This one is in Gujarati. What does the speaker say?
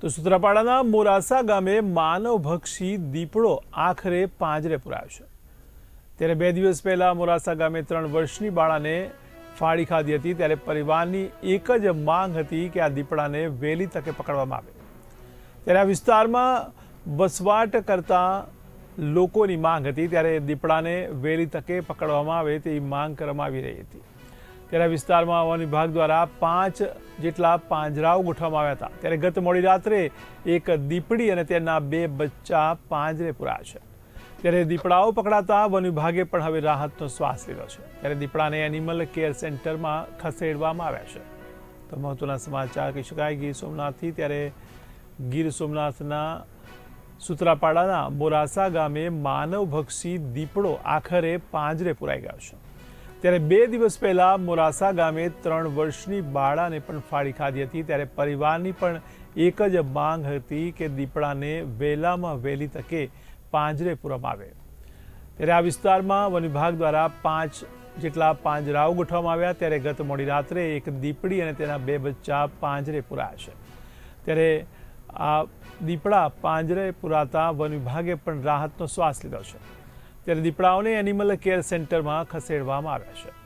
તો સુત્રાપાડાના મોરાસા ગામે માનવભક્ષી દીપડો આખરે પાંજરે પુરાયો છે. ત્યારે બે દિવસ પહેલા મોરાસા ગામે ત્રણ વર્ષની બાળાને ફાળી ખાધી હતી, ત્યારે પરિવારની એક જ માંગ હતી કે આ દીપડાને વહેલી તકે પકડવામાં આવે. ત્યારે આ વિસ્તારમાં વસવાટ કરતા લોકોની માંગ હતી, ત્યારે દીપડાને વહેલી તકે પકડવામાં આવે તેવી માંગ કરવામાં આવી રહી હતી. ત્યારે વિસ્તારમાં વન વિભાગ દ્વારા પાંચ જેટલા પાંજરાઓ ગોઠવવામાં આવ્યા હતા. ત્યારે ગત મોડી રાત્રે એક દીપડી અને તેના બે બચ્ચા પાંજરે પુરાયા છે. ત્યારે દીપડાઓ પકડાતા વન વિભાગે પણ હવે રાહતનો શ્વાસ લીધો છે. ત્યારે દીપડાને એનિમલ કેર સેન્ટરમાં ખસેડવામાં આવ્યા છે. તો મહત્વના સમાચાર કહી શકાય, ગીર સોમનાથથી ત્યારે ગીર સોમનાથના સુત્રાપાડાના મોરાસા ગામે માનવભક્ષી દીપડો આખરે પાંજરે પુરાઈ ગયો છે. ત્યારે બે દિવસ પહેલા મોરાસા ગામે ત્રણ વર્ષની બાળાને પણ ફાળી ખાધી હતી. ત્યારે પરિવારની પણ એક જ માંગ હતી કે દીપડાને વહેલામાં વહેલી તકે પાંજરે પૂરવામાં આવે. ત્યારે આ વિસ્તારમાં વન વિભાગ દ્વારા પાંચ જેટલા પાંજરાઓ ગોઠવવામાં આવ્યા. ત્યારે ગત મોડી રાત્રે એક દીપડી અને તેના બે બચ્ચા પાંજરે પૂરાયા છે. ત્યારે આ દીપડા પાંજરે પુરાતા વન વિભાગે પણ રાહતનો શ્વાસ લીધો છે. ત્યારે દીપડાઓને એનિમલ કેર સેન્ટરમાં ખસેડવામાં આવ્યા છે.